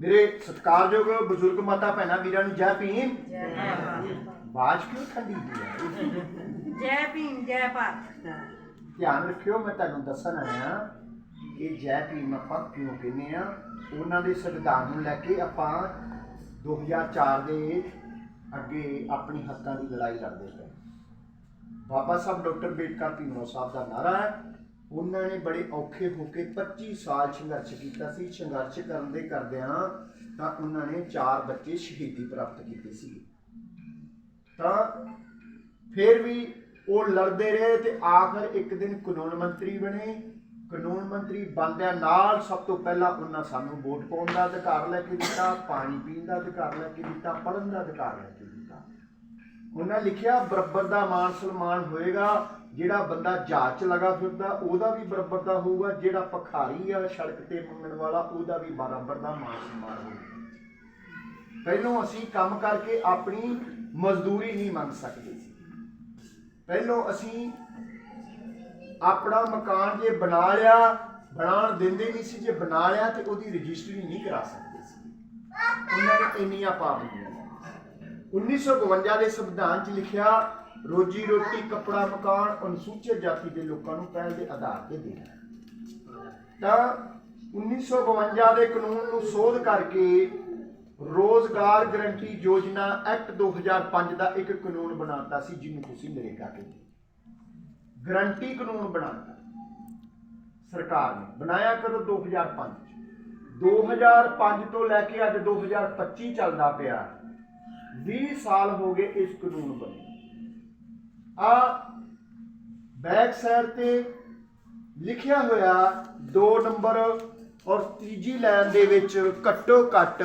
ਮੇਰੇ ਸਤਿਕਾਰਯੋਗ ਬਜ਼ੁਰਗ ਮਾਤਾ ਭੈਣਾਂ ਵੀਰਾਂ ਨੂੰ ਜੈ ਭੀਮ। ਬਾਜ ਕਿਉਂ ਠੰਡੀ ਦੀ ਜੈ ਭੀਮ ਜੈ ਭਾਰਤ। ਧਿਆਨ ਰੱਖਿਓ ਮੈਂ ਤੁਹਾਨੂੰ ਦੱਸਣ ਆਇਆ ਕਿ ਜੈ ਭੀਮ ਆਪਾਂ ਕਿਉਂ ਕਹਿੰਦੇ ਆ ਉਹਨਾਂ ਦੇ ਸੰਵਿਧਾਨ ਨੂੰ ਲੈ ਕੇ ਆਪਾਂ 2004 ਦੇ ਅੱਗੇ ਆਪਣੀ ਹੱਕਾਂ ਦੀ ਲੜਾਈ ਲੜਦੇ ਪਏ ਬਾਬਾ ਸਾਹਿਬ ਡਾਕਟਰ ਬੇਟਕਰ ਭੀਮਰਾਓ ਸਾਹਿਬ ਦਾ ਨਾਰਾ ਹੈ। ਉਹਨਾਂ ਨੇ ਬੜੇ ਔਖੇ ਹੋ ਕੇ 25 ਸਾਲ ਸੰਘਰਸ਼ ਕੀਤਾ ਸੀ। ਸੰਘਰਸ਼ ਕਰਨ ਦੇ ਕਰਦਿਆਂ ਤਾਂ ਉਹਨਾਂ ਨੇ ਚਾਰ ਬੱਚੇ ਸ਼ਹੀਦੀ ਪ੍ਰਾਪਤ ਕੀਤੇ ਸੀ। ਤਾਂ ਫਿਰ ਵੀ ਉਹ ਲੜਦੇ ਰਹੇ ਤੇ ਆਖਰ ਇੱਕ ਦਿਨ ਕਾਨੂੰਨ ਮੰਤਰੀ ਬਣੇ। ਕਾਨੂੰਨ ਮੰਤਰੀ ਬਣਦਿਆਂ ਨਾਲ ਸਭ ਤੋਂ ਪਹਿਲਾਂ ਉਹਨਾਂ ਸਾਨੂੰ ਵੋਟ ਪਾਉਣ ਦਾ ਅਧਿਕਾਰ ਲੈ ਕੇ ਦਿੱਤਾ, ਪਾਣੀ ਪੀਣ ਦਾ ਅਧਿਕਾਰ ਲੈ ਕੇ ਦਿੱਤਾ, ਪੜ੍ਹਨ ਦਾ ਅਧਿਕਾਰ ਲੈ ਕੇ ਦਿੱਤਾ। ਉਹਨਾਂ ਲਿਖਿਆ, ਬਰਾਬਰ ਦਾ ਮਾਨ ਸਨਮਾਨ ਹੋਏਗਾ। ਜਿਹੜਾ ਬੰਦਾ ਜਹਾਜ਼ 'ਚ ਲਗਾ ਫਿਰਦਾ, ਉਹਦਾ ਵੀ ਬਰਾਬਰ ਦਾ ਹੋਊਗਾ, ਜਿਹੜਾ ਭਖਾਰੀ ਆ ਸੜਕ ਤੇ ਮੰਗਣ ਵਾਲਾ, ਉਹਦਾ ਵੀ ਬਰਾਬਰ ਦਾ ਮਾਨ ਸਨਮਾਨ ਹੋਊਗਾ। ਪਹਿਲੋਂ ਅਸੀਂ ਕੰਮ ਕਰਕੇ ਆਪਣੀ ਮਜ਼ਦੂਰੀ ਨਹੀਂ ਮੰਗ ਸਕਦੇ ਸੀ। ਪਹਿਲੋਂ ਅਸੀਂ ਆਪਣਾ ਮਕਾਨ ਜੇ ਬਣਾ ਲਿਆ, ਬਣਾਉਣ ਦਿੰਦੇ ਨਹੀਂ ਸੀ, ਜੇ ਬਣਾ ਲਿਆ ਤੇ ਉਹਦੀ ਰਜਿਸਟਰੀ ਨਹੀਂ ਕਰਾ ਸਕਦੇ ਸੀ। ਉਹਨਾਂ ਨੇ ਇੰਨੀਆਂ ਪਾਬੰਦੀਆਂ ਲਾਈਆਂ। 1952 ਦੇ ਸੰਵਿਧਾਨ 'ਚ ਲਿਖਿਆ ਰੋਜੀ ਰੋਟੀ, ਕੱਪੜਾ, ਮਕਾਨ, ਅਨੁਸੂਚਿਤ ਜਾਤੀ ਦੇ ਲੋਕਾਂ ਨੂੰ ਪਹਿਲ ਦੇ ਆਧਾਰ ਤੇ ਦੇਣਾ ਤਾਂ 1952 ਦੇ ਕਾਨੂੰਨ ਨੂੰ ਸੋਧ ਕਰਕੇ ਰੋਜ਼ਗਾਰ ਗਰੰਟੀ ਯੋਜਨਾ ਐਕਟ 2005 ਦਾ ਇੱਕ ਕਾਨੂੰਨ ਬਣਾਤਾ ਸੀ, ਜਿਹਨੂੰ ਤੁਸੀਂ ਨਰੇਗਾ ਕਹਿੰਦੇ ਗਰੰਟੀ ਕਾਨੂੰਨ ਬਣਾਤਾ। ਸਰਕਾਰ ਨੇ ਬਣਾਇਆ ਕਦੋਂ? 2005 ਚ। 2005 ਤੋਂ ਲੈ ਕੇ ਅੱਜ 2025 ਚੱਲਦਾ ਪਿਆ। 20 ਸਾਲ ਹੋ ਗਏ ਇਸ ਕਾਨੂੰਨ ਬਣੇ। ਆ ਬੈਕ ਸਾਈਡ ਤੇ ਲਿਖਿਆ ਹੋਇਆ 2 ਨੰਬਰ ਔਰ ਤੀਜੀ ਲਾਈਨ ਦੇ ਵਿੱਚ ਘੱਟੋ ਘੱਟ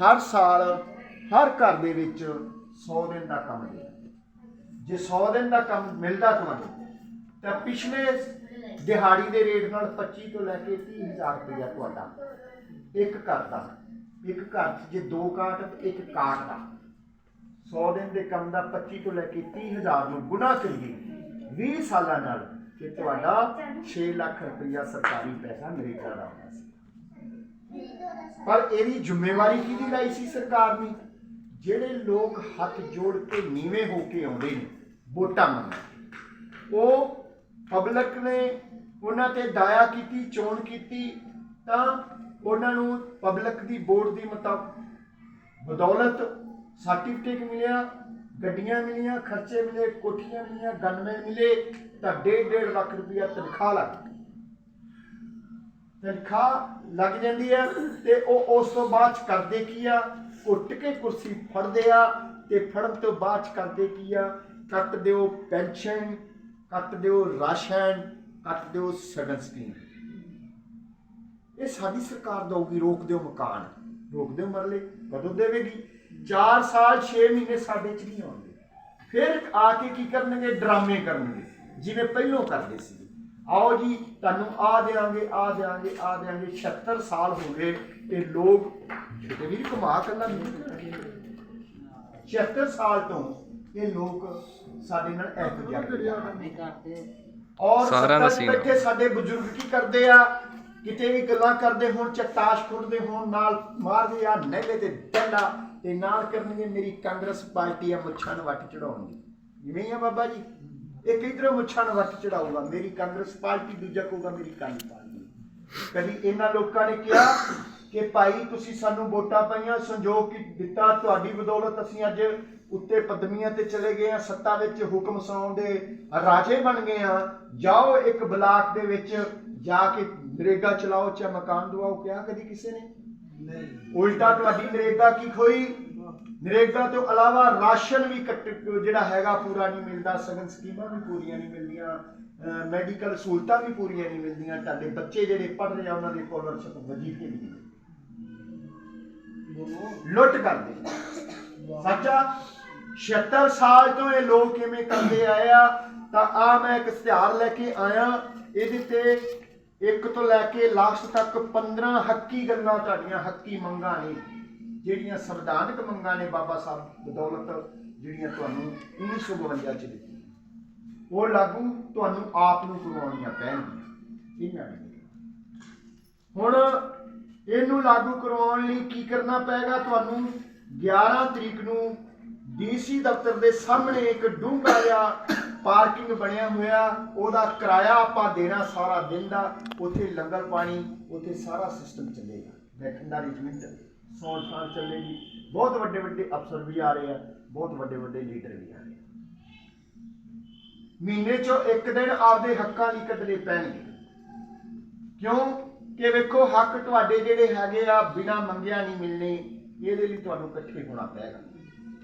ਹਰ ਸਾਲ ਹਰ ਘਰ ਦੇ ਵਿੱਚ 100 ਦਿਨ ਦਾ ਕੰਮ ਮਿਲਦਾ। ਜੇ 100 ਦਿਨ ਦਾ ਕੰਮ ਮਿਲਦਾ ਤੁਹਾਨੂੰ, ਤਾਂ ਪਿਛਲੇ ਦਿਹਾੜੀ ਦੇ ਰੇਟ ਨਾਲ 25 ਤੋਂ ਲੈ ਕੇ 30000 ਰੁਪਇਆ ਤੁਹਾਡਾ ਇੱਕ ਘਰ ਦਾ। ਇੱਕ ਘਰ 'ਚ ਜੇ ਦੋ ਕਾਟ, ਇੱਕ ਕਾਟ ਦਾ। 100 ਦਿਨ ਦੇ ਕੰਮ ਦਾ 25 ਤੋਂ ਲੈ ਕੇ 30000 ਨੂੰ ਗੁਣਾ ਕਰੀਏ। 20 ਸਾਲਾਂ ਨਾਲ ਕਿ ਤੁਹਾਡਾ 6 ਲੱਖ ਰੁਪਇਆ ਸਰਕਾਰੀ ਪੈਸਾ ਮੇਰੇ ਘਰ ਆਉਣਾ ਸੀ। ਪਰ ਇਹਦੀ ਜ਼ਿੰਮੇਵਾਰੀ ਕਿਹਦੀ ਲਈ ਸੀ ਸਰਕਾਰ ਨੇ? ਜਿਹੜੇ ਲੋਕ ਹੱਥ ਜੋੜ ਕੇ ਨੀਵੇਂ ਹੋ ਕੇ ਆਉਂਦੇ ਨੇ, ਵੋਟਾਂ ਮੰਗਣ। ਉਹ ਪਬਲਿਕ ਨੇ ਉਹਨਾਂ ਤੇ ਦਾਇਆ ਕੀਤੀ, ਚੋਣ ਕੀਤੀ, ਤਾਂ ਉਹਨਾਂ ਨੂੰ ਪਬਲਿਕ ਦੀ ਵੋਟ ਦੀ ਮੁਤਾਬਕ ਬਦੌਲਤ ਸਰਟੀਫਿਕੇਟ ਮਿਲਿਆ, ਗੱਡੀਆਂ ਮਿਲੀਆਂ, ਖਰਚੇ ਮਿਲੇ, ਕੋਠੀਆਂ ਮਿਲੀਆਂ, ਗਨਮੈਨ ਮਿਲੇ, ਤਾਂ 1.5 ਲੱਖ ਰੁਪਇਆ ਤਨਖਾਹ ਲੱਗ ਗਈ। ਤਨਖਾਹ ਲੱਗ ਜਾਂਦੀ ਹੈ ਤੇ ਉਹ ਉਸ ਤੋਂ ਬਾਅਦ ਕਰਦੇ ਕੀ ਆ? ਉੱਟ ਕੇ ਕੁਰਸੀ ਫੜਦੇ ਆ ਤੇ ਫੜਨ ਤੋਂ ਬਾਅਦ ਕਰਦੇ ਕੀ ਆ? ਕੱਟ ਦਿਓ ਪੈਨਸ਼ਨ, ਕੱਟ ਦਿਓ ਰਾਸ਼ਨ, ਕੱਟ ਦਿਓ ਸਗਨ ਸਕੀਮ। ਇਹ ਸਾਡੀ ਸਰਕਾਰ ਦਊਗੀ, ਰੋਕ ਦਿਓ ਮਕਾਨ। ਰੋਕ ਦਿਓ ਮਰਲੇ, ਕਦੋਂ ਦੇਵੇਗੀ? 4 ਸਾਲ 6 ਮਹੀਨੇ ਸਾਡੇ ਚ ਨਹੀਂ ਆਉਂਦੇ। ਫਿਰ ਆ ਕੇ ਕੀ ਕਰਨਗੇ? ਡਰਾਮੇ ਕਰਨਗੇ। ਜਿਵੇਂ ਪਹਿਲੋਂ ਕਰਦੇ ਸੀ। ਆਓ ਜੀ ਤੁਹਾਨੂੰ ਆ ਦੇਾਂਗੇ ਆ ਦੇਾਂਗੇ ਆ ਦੇਾਂਗੇ 76 ਸਾਲ ਹੋ ਗਏ ਇਹ ਲੋਕ ਛੋਟੇ ਵੀਰ ਕਮਾ ਕੱਲਾ ਨਹੀਂ 76 ਸਾਲ ਤੋਂ ਇਹ ਲੋਕ ਸਾਡੇ ਨਾਲ ਐਤਿਆਦ ਔਰ ਸਾਰਿਆਂ ਦਾ ਸੱਤਾਂ 'ਚ ਸੀਨ। ਆ। ਬੈਠੇ ਸਾਡੇ ਬਜ਼ੁਰਗ ਕੀ ਕਰਦੇ ਆ? ਕਿਤੇ ਵੀ ਗੱਲਾਂ ਕਰਦੇ ਹੋਣ ਚਟਾਸ਼ ਖੁੱਟਦੇ ਹੋਣ ਨਾਲ ਮਾਰਦੇ ਆ ਨਹਿਲੇ ਤੇ ਡੰਡਾ। ਤੇ ਨਾਲ ਕਰਨਗੇ ਮੇਰੀ ਕਾਂਗਰਸ ਪਾਰਟੀ ਆ ਮੁੱਛਾਂ ਨੂੰ ਵੱਟ ਚੜਾਉਣਗੇ ਜਿਵੇਂ ਹੀ ਆ ਬਾਬਾ ਜੀ? ਇੱਕ ਇਧਰੋਂ ਮੁੱਛਾਂ ਨੂੰ ਵੱਟ ਚੜਾਊਗਾ, ਮੇਰੀ ਕਾਂਗਰਸ ਪਾਰਟੀ, ਦੂਜਾ ਕਹੂਗਾ ਮੇਰੀ ਕਾਲੀ ਪਾਰਟੀ। ਕਦੀ ਇਹਨਾਂ ਲੋਕਾਂ ਨੇ ਕਿਹਾ ਕਿ ਭਾਈ ਤੁਸੀਂ ਸਾਨੂੰ ਵੋਟਾਂ ਪਾਈਆਂ, ਸੰਜੋਗ ਦਿੱਤਾ, ਤੁਹਾਡੀ ਬਦੌਲਤ ਅਸੀਂ ਅੱਜ ਉੱਤੇ ਪਦਮੀਆਂ ਤੇ ਚਲੇ ਗਏ ਆ ਸੱਤਾ ਵਿੱਚ ਹੁਕਮ ਸੁਣਾਉਣ ਦੇ ਰਾਜੇ ਬਣ ਗਏ ਆ ਜਾਓ ਇੱਕ ਬਲਾਕ ਦੇ ਵਿੱਚ ਜਾ ਕੇ ਨਰੇਗਾ ਚਲਾਓ, ਚਾਹੇ ਮਕਾਨ ਦਵਾਓ, ਕਿਹਾ ਕਦੀ ਕਿਸੇ ਨੇ? ਨਹੀਂ ਉਲਟਾ ਤੁਹਾਡੀ ਨਰੇਗਾ ਕੀ ਖੋਈ? ਨਰੇਗਾ ਤੋਂ ਇਲਾਵਾ ਰਾਸ਼ਨ ਵੀ ਜਿਹੜਾ ਹੈਗਾ ਪੂਰਾ ਨਹੀਂ ਮਿਲਦਾ, ਸਗਨ ਸਕੀਮਾਂ ਵੀ ਪੂਰੀਆਂ ਨਹੀਂ ਮਿਲਦੀਆਂ ਮੈਡੀਕਲ ਸਹੂਲਤਾਂ ਵੀ ਪੂਰੀਆਂ ਨਹੀਂ ਮਿਲਦੀਆਂ, ਤੁਹਾਡੇ ਬੱਚੇ ਜਿਹੜੇ ਪੜ੍ਹ ਰਹੇ ਆ, ਉਹਨਾਂ ਦੀ ਸਕਾਲਰਸ਼ਿਪ ਵਜੀਫੇ ਵੀ ਲੁੱਟ ਕਰਦੇ। ਸੱਚਾ 76 ਸਾਲ ਤੋਂ ਇਹ ਲੋਕ ਕਿਵੇਂ ਕਰਦੇ ਆਏ ਆ, ਤਾਂ ਆ ਮੈਂ ਇੱਕ ਇਸ਼ਤਿਹਾਰ ਲੈ ਕੇ ਆਇਆ, ਇਹਦੇ ਤੇ ਇੱਕ ਤੋਂ ਲੈ ਕੇ ਲਾਸਟ ਤੱਕ 15 ਹੱਕੀ ਗੱਲਾਂ ਤੁਹਾਡੀਆਂ ਹੱਕੀ ਮੰਗਾਂ ਨੇ, ਜਿਹੜੀਆਂ ਸੰਵਿਧਾਨਕ ਮੰਗਾਂ ਨੇ ਬਾਬਾ ਸਾਹਿਬ ਬਦੌਲਤ, ਜਿਹੜੀਆਂ ਤੁਹਾਨੂੰ 1952 ਚ ਦਿੱਤੀਆਂ। ਉਹ ਲਾਗੂ ਤੁਹਾਨੂੰ ਆਪ ਨੂੰ ਕਰਵਾਉਣੀਆਂ ਪੈਣਗੀਆਂ। ਇਹਨਾਂ ਨੇ ਹੁਣ ਇਹਨੂੰ ਲਾਗੂ ਕਰਵਾਉਣ ਲਈ ਕੀ ਕਰਨਾ ਪਏਗਾ? ਤੁਹਾਨੂੰ 11 ਤਰੀਕ ਨੂੰ ਡੀਸੀ ਦਫ਼ਤਰ ਦੇ ਸਾਹਮਣੇ ਇੱਕ ਡੂੰਘਾ ਜਿਹਾ ਪਾਰਕਿੰਗ ਬਣਿਆ ਹੋਇਆ, ਉਹਦਾ ਕਿਰਾਇਆ ਆਪਾਂ ਦੇਣਾ ਸਾਰਾ ਦਿਨ ਦਾ, ਉੱਥੇ ਲੰਗਰ ਪਾਣੀ, ਉੱਥੇ ਸਾਰਾ ਸਿਸਟਮ ਚੱਲੇਗਾ। ਬੈਠਣ ਦਾ ਅਰੇਂਜਮੈਂਟ ਸੌਣ ਸਾਲ ਚੱਲੇਗੀ। ਬਹੁਤ ਵੱਡੇ ਵੱਡੇ ਅਫਸਰ ਵੀ ਆ ਰਹੇ ਆ, ਬਹੁਤ ਵੱਡੇ ਵੱਡੇ ਲੀਡਰ ਵੀ ਆ ਰਹੇ ਆ। ਮਹੀਨੇ ਚੋਂ ਇੱਕ ਦਿਨ ਆਪਦੇ ਹੱਕਾਂ ਲਈ ਕੱਢਣੇ ਪੈਣਗੇ। ਕਿਉਂ? ਕਿ ਵੇਖੋ, ਹੱਕ ਤੁਹਾਡੇ ਜਿਹੜੇ ਹੈਗੇ ਆ, ਬਿਨਾ ਮੰਗਿਆ ਨਹੀਂ ਮਿਲਣੇ, ਇਹਦੇ ਲਈ ਤੁਹਾਨੂੰ ਇਕੱਠੇ ਹੋਣਾ ਪਏਗਾ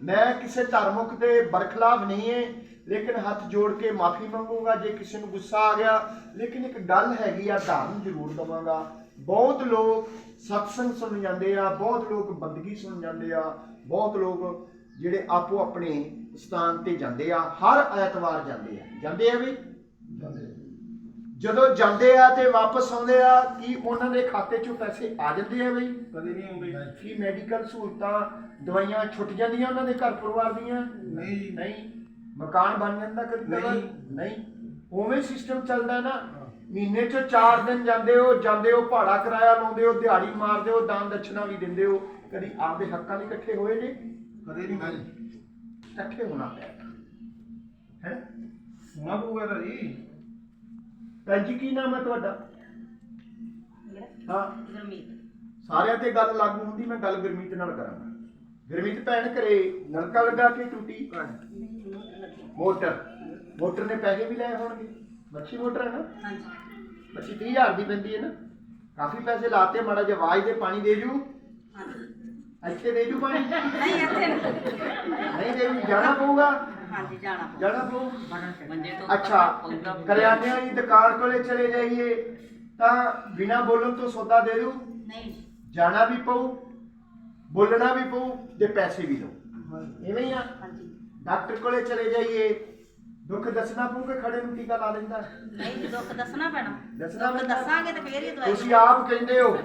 ਮੈਂ ਕਿਸੇ ਧਰਮੁਖ ਦੇ ਬਰਖਲਾਫ ਨਹੀਂ ਹੈ ਲੇਕਿਨ ਹੱਥ ਜੋੜ ਕੇ ਮਾਫੀ ਮੰਗੂਗਾ, ਜੇ ਕਿਸੇ ਨੂੰ ਗੁੱਸਾ ਆ ਗਿਆ। ਲੇਕਿਨ ਇੱਕ ਗੱਲ ਹੈਗੀ ਆ, ਧਾਰਨ ਜ਼ਰੂਰ ਦਵਾਂਗਾ। ਬਹੁਤ ਲੋਕ ਸਤਸੰਗ ਸੁਣ ਜਾਂਦੇ ਆ, ਬਹੁਤ ਲੋਕ ਬੰਦਗੀ ਸੁਣ ਜਾਂਦੇ ਆ, ਬਹੁਤ ਲੋਕ ਜਿਹੜੇ ਆਪੋ ਆਪਣੇ ਸਥਾਨ ਤੇ ਜਾਂਦੇ ਆ, ਹਰ ਐਤਵਾਰ ਜਾਂਦੇ ਆ। ਜਾਂਦੇ ਆ ਵੀ? ਜਦੋਂ ਜਾਂਦੇ ਆ ਤੇ ਵਾਪਸ ਆਉਂਦੇ ਆ ਕੀ ਉਹਨਾਂ ਦੇ ਖਾਤੇ 'ਚੋਂ ਪੈਸੇ ਆ ਜਾਂਦੇ ਆ ਬਈ? ਕਦੇ ਨਹੀਂ ਆਉਂਦੇ। ਕੀ ਮੈਡੀਕਲ ਸਹੂਲਤਾਂ ਦਵਾਈਆਂ ਛੁੱਟ ਜਾਂਦੀਆਂ ਉਹਨਾਂ ਦੇ ਘਰ ਪਰਿਵਾਰ ਦੀਆਂ? ਨਹੀਂ ਜੀ। ਨਹੀਂ। ਮਕਾਨ ਬਣ ਜਾਂਦਾ ਕਦੀ? ਨਹੀਂ। ਨਹੀਂ। ਉਵੇਂ ਸਿਸਟਮ ਚੱਲਦਾ ਨਾ। ਮਹੀਨੇ 'ਚ 4 ਦਿਨ ਜਾਂਦੇ ਹੋ ਜਾਂਦੇ ਹੋ ਭਾੜਾ ਕਿਰਾਇਆ ਲਾਉਂਦੇ ਹੋ ਦਿਹਾੜੀ ਮਾਰਦੇ ਹੋ ਦਾਨ ਦਛਣਾ ਵੀ ਦਿੰਦੇ ਹੋ। ਕਦੀ ਆਪਦੇ ਹੱਕਾਂ ਲਈ ਇਕੱਠੇ ਹੋਏ ਜੇ ਕਦੇ ਨਹੀਂ। ਹੋਏ ਇਕੱਠੇ ਹੋਣਾ ਪਿਆ ਹੈ? ਹੋਣਾ ਪਊਗਾ ਤਾਂ ਜੀ। ਭੈਣ ਜੀ ਕੀ ਨਾਮ ਹੈ ਤੁਹਾਡਾ? ਹਾਂ। ਗੁਰਮੀਤ। ਸਾਰਿਆਂ ਤੇ ਗੱਲ ਲਾਗੂ ਹੁੰਦੀ ਮੈਂ ਗੱਲ ਗੁਰਮੀਤ ਨਾਲ ਕਰਾਂਗਾ। ਗੁਰਮੀਤ ਭੈਣ ਘਰੇ ਨਲਕਾ ਲੱਗਾ ਕੇ ਟੂਟੀ? ਮੋਟਰ। ਮੋਟਰ ਨੇ ਪੈਸੇ ਵੀ ਲਏ ਹੋਣਗੇ। ਮੱਛੀ ਮੋਟਰ ਹੈ ਨਾ? ਹਾਂਜੀ। ਮੱਛੀ 30000 ਦੀ ਪੈਂਦੀ ਹੈ ਨਾ? ਕਾਫੀ ਪੈਸੇ ਲਾਤੇ ਮਾੜਾ ਜਿਹਾ ਆਵਾਜ਼ ਦੇ ਪਾਣੀ ਦੇ ਜੂ। ਹਾਂਜੀ ਇੱਥੇ ਦੇ ਜੂ ਪਾਣੀ? ਨਹੀਂ ਇੱਥੇ ਨਹੀਂ ਨਹੀਂ ਦੇ ਜੂ ਜਾਣਾ ਪਊਗਾ। ਹਾਂਜੀ ਜਾਣਾ ਪਊ। ਜਾਣਾ ਪਊ? ਮੰਜੇ ਤੋਂ ਅੱਛਾ ਕਰਿਆਨੇ ਦੀ ਦੁਕਾਨ ਕੋਲੇ ਚਲੇ ਜਾਈਏ ਤਾਂ ਬਿਨਾ ਬੋਲਣ ਤੋਂ ਸੌਦਾ ਦੇ ਦੂ ਨਹੀਂ। ਜਾਣਾ ਵੀ ਪਊ ਬੋਲਣਾ ਵੀ ਪਊ ਤੇ ਪੈਸੇ ਵੀ ਲਓ ਇਵੇਂ ਹੀ ਆ। ਹਾਂਜੀ। ਡਾਕਟਰ ਕੋਲੇ ਚਲੇ ਜਾਈਏ ਦੁੱਖ ਦੱਸਣਾ ਪਊ ਕਿ ਖੜੇ ਨੂੰ ਟੀਕਾ ਲਾ ਨਹੀਂ ਦੁੱਖ ਦੱਸਣਾ ਪੈਣਾ। ਦੱਸਣਾ ਦੁੱਖ ਪੈਂਦਾ। ਦੱਸਾਂਗੇ ਤੇ ਫੇਰ ਹੀ ਦਵਾਈ ਤੁਸੀਂ ਆਪ ਕਹਿੰਦੇ ਹੋ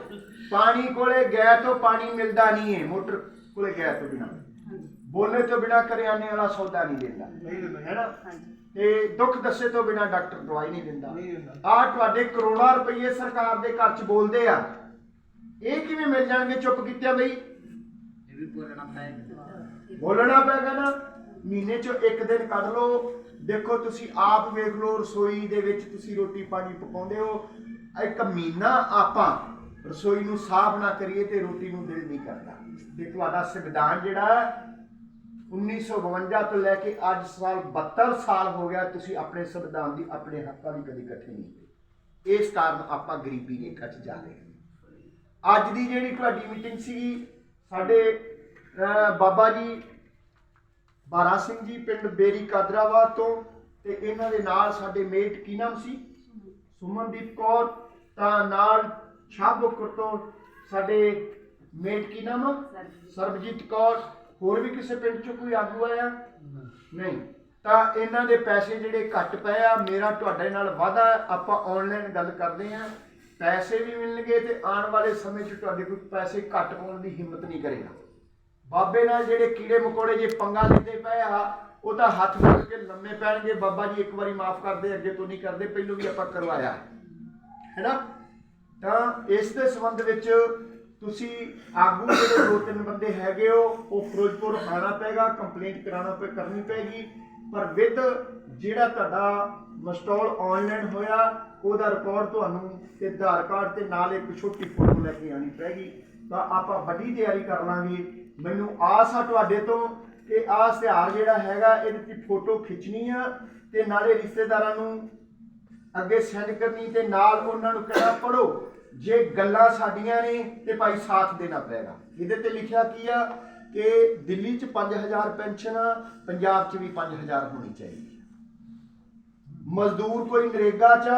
ਪਾਣੀ ਕੋਲੇ ਗਏ ਤੋਂ ਪਾਣੀ ਮਿਲਦਾ ਨਹੀਂ ਹੈ ਮੋਟਰ ਕੋਲੇ ਗਏ ਤੋਂ ਬਿਨਾ। ਬੋਲੇ ਤੋਂ ਬਿਨਾ ਕਰਿਆਨੇ ਵਾਲਾ ਸੌਦਾ ਨਹੀਂ ਦਿੰਦਾ। ਨਹੀਂ ਦਿੰਦਾ। ਹੈ ਨਾ? ਹਾਂਜੀ। ਤੇ ਦੁੱਖ ਦੱਸੇ ਤੋਂ ਬਿਨਾ ਡਾਕਟਰ ਦਵਾਈ ਨਹੀਂ ਦਿੰਦਾ। ਨਹੀਂ ਦਿੰਦਾ। ਆ ਤੁਹਾਡੇ ਕਰੋੜਾਂ ਰੁਪਏ ਸਰਕਾਰ ਦੇ ਘਰ ਚ ਬੋਲਦੇ ਆ। ਇਹ ਕਿਵੇਂ ਮਿਲ ਜਾਣਗੇ? ਚੁੱਪ ਕੀਤਿਆਂ ਬਈ। ਇਹ ਵੀ ਬੋਲਣਾ ਪਏਗਾ ਬੋਲਣਾ ਪੈਗਾ ਨਾ। ਮਹੀਨੇ ਚੋਂ ਇੱਕ ਦਿਨ ਕੱਢ ਲਓ। ਦੇਖੋ ਤੁਸੀਂ ਆਪ ਵੇਖ ਲਓ ਰਸੋਈ ਦੇ ਵਿੱਚ ਤੁਸੀਂ ਰੋਟੀ ਪਾਣੀ ਪਕਾਉਂਦੇ ਹੋ। ਇੱਕ ਮਹੀਨਾ ਆਪਾਂ ਰਸੋਈ ਨੂੰ ਸਾਫ਼ ਨਾ ਕਰੀਏ ਤੇ ਰੋਟੀ ਨੂੰ ਦਿਲ ਨਹੀਂ ਕਰਦਾ। ਤੇ ਤੁਹਾਡਾ ਸੰਵਿਧਾਨ ਜਿਹੜਾ ਹੈ, 1952 ਤੋਂ ਲੈ ਕੇ ਅੱਜ ਸਾਲ 72 ਸਾਲ ਹੋ ਗਿਆ ਤੁਸੀਂ ਆਪਣੇ ਸੰਵਿਧਾਨ ਦੀ ਆਪਣੇ ਹੱਕਾਂ ਦੀ ਕਦੀ ਇਕੱਠੇ ਨਹੀਂ ਹੋਏ ਇਸ ਕਾਰਨ ਆਪਾਂ ਗਰੀਬੀ ਰੇਖਾ 'ਚ ਜਾ ਰਹੇ ਹਾਂ। ਅੱਜ ਦੀ ਜਿਹੜੀ ਤੁਹਾਡੀ ਮੀਟਿੰਗ ਸੀਗੀ ਸਾਡੇ ਬਾਬਾ ਜੀ ਬਾਰਾ ਸਿੰਘ ਜੀ ਪਿੰਡ ਬੇਰੀ ਕਾਦਰਾਬਾਦ ਤੋਂ ਤੇ ਇਹਨਾਂ ਦੇ ਨਾਲ ਸਾਡੇ ਮੇਟ ਕੀ ਨਾਮ ਸੀ? ਸੁਮਨਦੀਪ ਕੌਰ ਤਾਂ ਨਾਲ ਸ਼ਾਹਬੁਕਰ ਤੋਂ ਸਾਡੇ ਮੇਟ ਕੀ ਨਾਮ? ਸਰਬਜੀਤ ਕੌਰ ਹੋਰ ਵੀ ਕਿਸੇ ਪਿੰਡ ਚੋਂ ਕੋਈ ਆਗੂ ਆਇਆ? ਨਹੀਂ। ਤਾਂ ਇਹਨਾਂ ਦੇ ਪੈਸੇ ਜਿਹੜੇ ਘੱਟ ਪਏ ਆ ਮੇਰਾ ਤੁਹਾਡੇ ਨਾਲ ਵਾਅਦਾ ਹੈ, ਆਪਾਂ ਆਨਲਾਈਨ ਗੱਲ ਕਰਦੇ ਆ ਪੈਸੇ ਵੀ ਮਿਲਣਗੇ ਤੇ ਆਉਣ ਵਾਲੇ ਸਮੇਂ 'ਚ ਤੁਹਾਡੇ ਕੋਈ ਪੈਸੇ ਘੱਟ ਪਾਉਣ ਦੀ ਹਿੰਮਤ ਨਹੀਂ ਕਰੇਗਾ। ਬਾਬੇ ਨਾਲ ਜਿਹੜੇ ਕੀੜੇ ਮਕੌੜੇ ਜੇ ਪੰਗਾ ਲੈਂਦੇ ਪਏ ਆ ਉਹ ਤਾਂ ਹੱਥ ਜੋੜ ਕੇ ਲੰਮੇ ਪੈਣਗੇ। ਬਾਬਾ ਜੀ ਇੱਕ ਵਾਰੀ ਮਾਫ ਕਰਦੇ ਅੱਗੇ ਤੋਂ ਨਹੀਂ ਕਰਦੇ। ਪਹਿਲੋਂ ਵੀ ਆਪਾਂ ਕਰਵਾਇਆ ਹੈਨਾ ਤਾਂ ਇਸ ਦੇ ਸੰਬੰਧ ਵਿੱਚ ਤੁਸੀਂ ਆਗੂ ਜਿਹੜੇ ਦੋ ਤਿੰਨ ਬੰਦੇ ਹੈਗੇ ਹੋ, ਉਹ ਫਿਰੋਜ਼ਪੁਰ ਆਣਾ ਪਏਗਾ ਕੰਪਲੇਂਟ ਕਰਾਉਣਾ ਪਏ ਕਰਨੀ ਪਏਗੀ, ਪਰ ਵਿਦ ਜਿਹੜਾ ਤੁਹਾਡਾ ਮਸਟੋਲ ਆਨਲਾਈਨ ਹੋਇਆ, ਉਹਦਾ ਰਿਕਾਰਡ ਤੁਹਾਨੂੰ ਤੇ ਆਧਾਰ ਕਾਰਡ ਤੇ ਨਾਲ ਇੱਕ ਛੋਟੀ ਫੋਟੋ ਲੈ ਕੇ ਆਣੀ ਪੈਗੀ ਤਾਂ ਆਪਾਂ ਵੱਡੀ ਤਿਆਰੀ ਕਰ ਲਾਂਗੇ। ਮੈਨੂੰ ਆਸ ਆ ਤੁਹਾਡੇ ਤੋਂ ਕਿ ਆਹ ਇਸ਼ਤਿਹਾਰ ਜਿਹੜਾ ਹੈਗਾ, ਇਹਦੀ ਦੀ ਫੋਟੋ ਖਿੱਚਣੀ ਆ ਤੇ ਨਾਲੇ ਰਿਸ਼ਤੇਦਾਰਾਂ ਨੂੰ ਅੱਗੇ ਸੈਂਡ ਕਰਨੀ ਤੇ ਨਾਲ ਉਹਨਾਂ ਨੂੰ ਕਹਿਣਾ ਪੜੋ ਜੇ ਗੱਲਾਂ ਸਾਡੀਆਂ ਨੇ ਤੇ ਭਾਈ ਸਾਥ ਦੇਣਾ ਪਏਗਾ ਇਹਦੇ ਤੇ ਲਿਖਿਆ ਕੀ ਆ ਕਿ ਦਿੱਲੀ 'ਚ 5000 ਪੈਨਸ਼ਨ ਆ, ਪੰਜਾਬ 'ਚ ਵੀ 5000 ਹੋਣੀ ਚਾਹੀਦੀ ਮਜ਼ਦੂਰ ਕੋਈ ਨਰੇਗਾ 'ਚ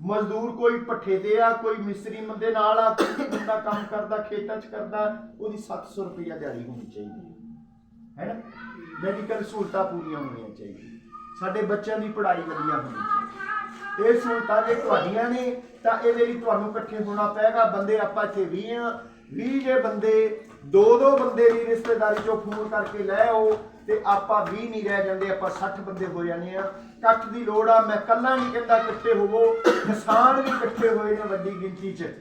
ਮਜ਼ਦੂਰ ਕੋਈ ਪੱਠੇ ਤੇ ਆ, ਕੋਈ ਮਿਸਤਰੀ ਬੰਦੇ ਨਾਲ ਆ, ਕੋਈ ਬੰਦਾ ਕੰਮ ਕਰਦਾ, ਖੇਤਾਂ 'ਚ ਕਰਦਾ, ਉਹਦੀ 700 ਰੁਪਈਆ ਦਿਹਾੜੀ ਹੋਣੀ ਚਾਹੀਦੀ ਹੈ ਹੈ ਮੈਡੀਕਲ ਸਹੂਲਤਾਂ ਪੂਰੀਆਂ ਹੋਣੀਆਂ ਚਾਹੀਦੀਆਂ। ਸਾਡੇ ਬੱਚਿਆਂ ਦੀ ਪੜ੍ਹਾਈ ਵਧੀਆ ਹੋਣੀ ਚਾਹੀਦੀ। ਇਹ ਸਹੂਲਤਾਂ ਜੇ ਤੁਹਾਡੀਆਂ ਨੇ ਤਾਂ ਇਹਦੇ ਲਈ ਤੁਹਾਨੂੰ ਇਕੱਠੇ ਹੋਣਾ ਪਏਗਾ। ਬੰਦੇ ਆਪਾਂ ਇੱਥੇ 20 ਆ। 20 ਜੇ ਬੰਦੇ, ਦੋ ਦੋ ਬੰਦੇ ਦੀ ਰਿਸ਼ਤੇਦਾਰੀ ਚੋਂ ਫੋਨ ਕਰਕੇ ਲੈ ਆਓ ਤੇ ਆਪਾਂ 20 ਨਹੀਂ ਰਹਿ ਜਾਂਦੇ, ਆਪਾਂ 60 ਬੰਦੇ ਹੋ ਜਾਂਦੇ ਆ। ਇਕੱਠ ਦੀ ਲੋੜ ਆ। ਮੈਂ ਕੱਲਾ ਨਹੀਂ ਕਹਿੰਦਾ ਇਕੱਠੇ ਹੋਵੋ। ਕਿਸਾਨ ਵੀ ਇਕੱਠੇ ਹੋਏ ਨੇ ਵੱਡੀ ਗਿਣਤੀ 'ਚ।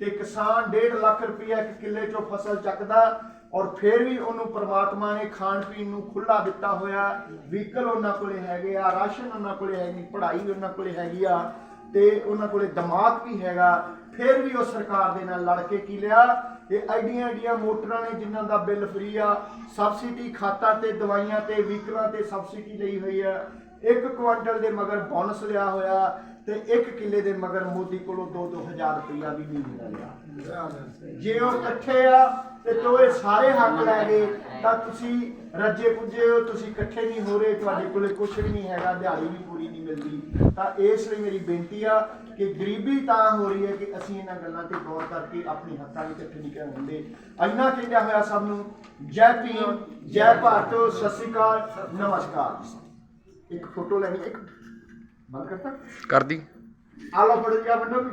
ਤੇ ਕਿਸਾਨ 1.5 ਲੱਖ ਰੁਪਇਆ ਇੱਕ ਕਿੱਲੇ ਚੋਂ ਫਸਲ ਚੱਕਦਾ ਔਰ ਫਿਰ ਵੀ ਉਹਨੂੰ ਪ੍ਰਮਾਤਮਾ ਨੇ ਖਾਣ ਪੀਣ ਨੂੰ ਖੁੱਲਾ ਦਿੱਤਾ ਹੋਇਆ। ਵਹੀਕਲ ਉਹਨਾਂ ਕੋਲੇ ਹੈਗੇ ਆ, ਰਾਸ਼ਨ ਉਹਨਾਂ ਕੋਲੇ ਹੈਗੀ ਪੜ੍ਹਾਈ ਉਹਨਾਂ ਕੋਲੇ ਹੈਗੀ ਆ। ਤੇ ਉਹਨਾਂ ਕੋਲੇ ਦਿਮਾਗ ਵੀ ਹੈਗਾ। ਫਿਰ ਵੀ ਉਹ ਸਰਕਾਰ ਦੇ ਨਾਲ ਲੜ ਕੇ ਕੀ ਲਿਆ? ਇਹ ਐਡੀਆਂ ਐਡੀਆਂ ਮੋਟਰਾਂ ਨੇ ਜਿਨ੍ਹਾਂ ਦਾ ਬਿੱਲ ਫ੍ਰੀ ਆ। ਸਬਸਿਡੀ ਖਾਤਾ ਤੇ, ਦਵਾਈਆਂ ਤੇ, ਵਹੀਕਲਾਂ ਤੇ ਸਬਸਿਡੀ ਲਈ ਹੋਈ ਆ। ਇੱਕ ਕੁਆਂਟਲ ਦੇ ਮਗਰ ਬੋਨਸ ਲਿਆ ਹੋਇਆ ਤੇ ਇੱਕ ਕਿੱਲੇ ਦੇ ਮਗਰ ਮੋਦੀ ਕੋਲੋਂ 2-2000 ਰੁਪਇਆ ਵੀ ਨਹੀਂ ਮਿਲਿਆ ਜੇ ਉਹ ਇਕੱਠੇ ਆ ਤੇ ਤੋਏ ਸਾਰੇ ਹੱਕ ਲੈ ਗਏ, ਤਾਂ ਤੁਸੀਂ ਰੱਜੇ ਪੁੱਜੇ ਹੋ, ਤੁਸੀਂ ਇਕੱਠੇ ਨਹੀਂ ਹੋ ਰਹੇ, ਤੁਹਾਡੇ ਕੋਲੇ ਕੁਝ ਵੀ ਨਹੀਂ ਹੈਗਾ, ਦਿਹਾੜੀ ਵੀ ਪੂਰੀ ਮਿਲਦੀ। ਤਾਂ ਇਸ ਲਈ ਮੇਰੀ ਬੇਨਤੀ ਆ ਕਿ ਗਰੀਬੀ ਤਾਂ ਹੋ ਰਹੀ ਹੈ ਕਿ ਅਸੀਂ ਇਹਨਾਂ ਗੱਲਾਂ ਤੇ ਗੌਰ ਕਰਕੇ ਆਪਣੀ ਹੱਕਾਂ ਨੂੰ ਇਕੱਠੇ ਨਹੀਂ ਕਰਨ ਦਿੰਦੇ। ਇੰਨਾ ਕਹਿੰਦਾ ਹੋਇਆ ਸਭ ਨੂੰ ਜੈ ਭੀਮ ਜੈ ਭਾਰਤ ਸਤਿ ਸ਼੍ਰੀ ਅਕਾਲ ਨਮਸਕਾਰ। ਇੱਕ ਫੋਟੋ ਲੈਣੀ ਇੱਕ ਬੰਦ ਕਰਤਾ? ਕਰਦੀ। ਆਲਾ ਫੜ ਕੇ ਵੰਡੋ ਵੀ।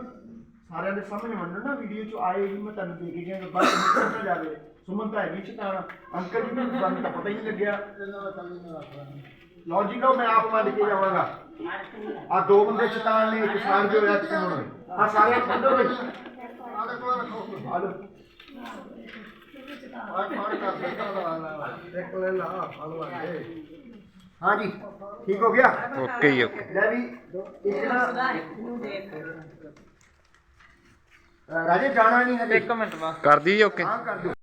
ਸਾਰਿਆਂ ਦੇ ਸਾਹਮਣੇ ਵੰਡੋ ਨਾ ਵੀਡੀਓ ਚ ਆਏ ਹੀ ਮੈਂ ਤੁਹਾਨੂੰ ਦੇ ਕੇ ਗਿਆ ਬਾਅਦ ਵਿੱਚ ਨਿਕਲ ਨਾ ਜਾਵੇ। ਸੁਮਨ ਤਾਂ ਹੈਗੀ ਚਟਾਣਾ ਅੰਕਲ ਜੀ ਨੂੰ ਤਾਂ ਪਤਾ ਹੀ ਨਹੀਂ ਲੱਗਿਆ। ਲਓ ਜੀ ਲਓ ਮੈਂ ਆਪ ਮੰਨ ਕੇ ਜਾਵਾਂਗਾ। ਆ ਦੋ ਬੰਦੇ ਚਟਾਨ ਨੇ ਇੱਕ ਸਾੜ ਜੋ ਹੋਇਆ ਨੂੰ ਆ ਸਾਰੇ ਵੰਡੋ ਵੀ ਆਲੇ ਕੋਲ ਰੱਖੋ। ਆਲੋ ਇੱਕ ਲੈ ਲਾ ਆਲੋ ਹਾਂ ਜੀ ਠੀਕ ਹੋ ਗਿਆ? ਓਕੇ ਜੀ ਓਕੇ। ਲੈ ਵੀ ਇੱਕ ਨਾ ਰਾਜੇ ਜਾਣਾ ਨਹੀਂ ਹਜੇ। ਕਰਦੀ ਜੀ ਓਕੇ। ਹਾਂ ਕਰ ਦਿਓ।